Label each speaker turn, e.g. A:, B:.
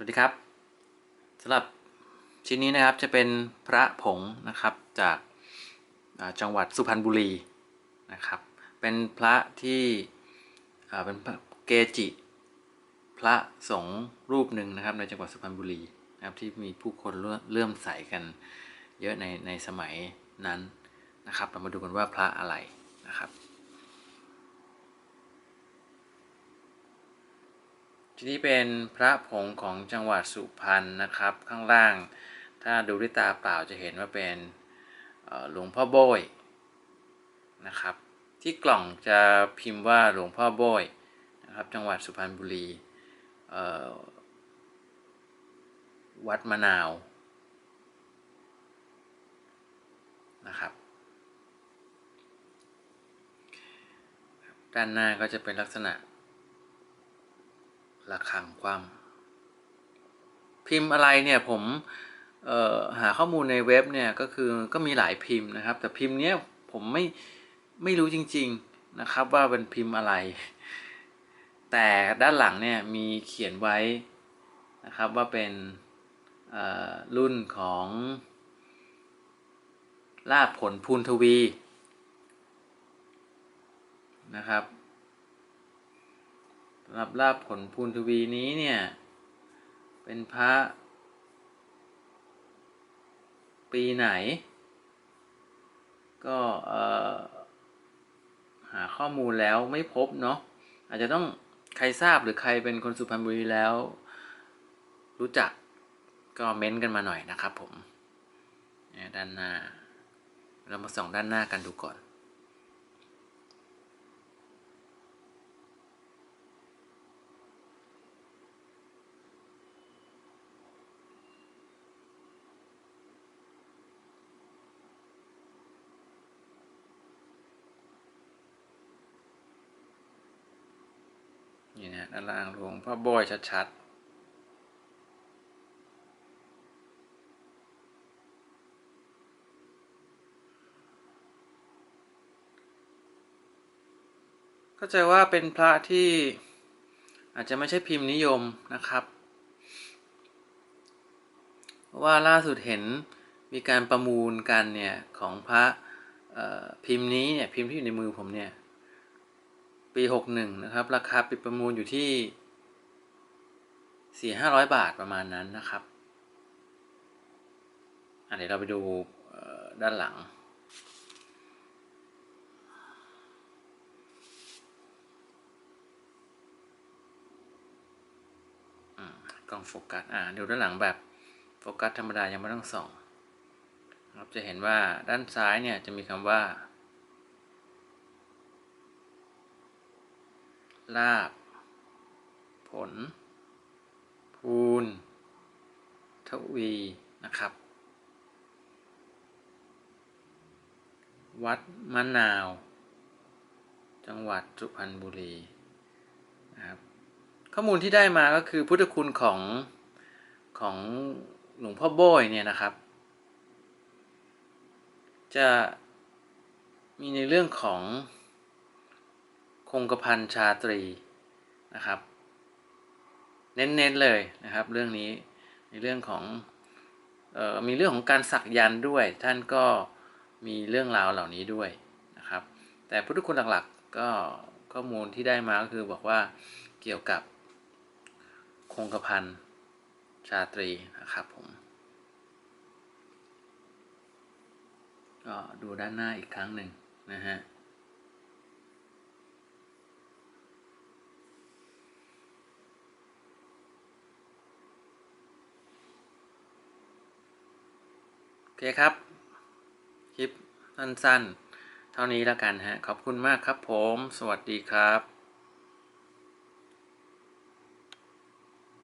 A: สวัสดีครับสำหรับชิ้นนี้นะครับจะเป็นพระผงนะครับจากจังหวัดสุพรรณบุรีนะครับ เป็นพระที่เป็นเกจิ พระสงฆ์รูปหนึ่งนะครับในจังหวัดสุพรรณบุรีนะครับที่มีผู้คนเลื่อมใสกันเยอะในในสมัยนั้นนะครับ เรามาดูกันว่าพระอะไรนะครับ ทีนี้เป็นพระผงของจังหวัดสุพรรณนะครับ ข้างล่าง ถ้าดูด้วยตาเปล่าจะเห็นว่าเป็นหลวงพ่อโบยนะครับ ที่กล่องจะพิมพ์ว่าหลวงพ่อโบยนะครับ จังหวัดสุพรรณบุรีวัดมะนาวนะครับด้านหน้าก็จะเป็นลักษณะ ระฆังคว่ำพิมพ์อะไรเนี่ยผมหาข้อมูลในเว็บเนี่ยก็คือก็มีหลายพิมพ์นะครับ แต่พิมพ์เนี้ยผมไม่ไม่รู้จริง ๆนะครับว่าเป็นพิมพ์อะไร แต่ด้านหลังเนี่ยมีเขียนไว้นะครับว่าเป็นรุ่นของลาบผลพูนทวีนะครับ สำหรับลาบผลพูนทวีนี้เนี่ย เป็นพระ ปีไหน ก็หาข้อมูลแล้วไม่พบเนาะอาจจะต้องใครทราบหรือใครเป็นคนสุพรรณบุรีแล้ว รู้จักก็เม้นต์กันมาหน่อยนะครับผมด้านหน้า เรามาส่องด้านหน้ากันดูก่อน นี่นะด้านล่างหลวงพ่อโบอยชัดๆเข้าใจว่าเป็นพระที่อาจจะไม่ใช่พิมพ์นิยมนะครับ เพราะว่าล่าสุดเห็นมีการประมูลกันเนี่ย ของพระพิมพ์นี้เนี่ยพิมพ์ที่อยู่ในมือผมเนี่ย ปีหกหนึ่งนะครับ ราคาปิดประมูลอยู่ที่สี่ห้าร้อยบาทประมาณนั้นนะครับเดี๋ยวเราไปดูด้านหลัง กล้องโฟกัส อ่าดูด้านหลังแบบโฟกัสธรรมดายังไม่ต้องส่องครับจะเห็นว่าด้านซ้ายเนี่ยจะมีคำว่า ลาบ ผล พูน ทวี นะครับ วัดมะนาว จังหวัดสุพรรณบุรีนะครับข้อมูลที่ได้มาก็คือพุทธคุณของของหลวงพ่อโบยเนี่ยนะครับ จะมีในเรื่องของ คงกระพันชาตรีนะครับ เน้นๆเลยนะครับ เรื่องนี้ในเรื่องของออมีเรื่องของการสักยันด้วย ท่านก็มีเรื่องราวเหล่านี้ด้วยนะครับ แต่พุทธคุณหลักๆก็ข้อมูลที่ได้มาก็คือบอกว่าเกี่ยวกับคงกระพันชาตรีนะครับผมก็ดูด้านหน้าอีกครั้งหนึ่งนะฮะ เคครับ คลิปสั้นๆ เท่านี้แล้วกันฮะ ขอบคุณมากครับผม สวัสดีครับ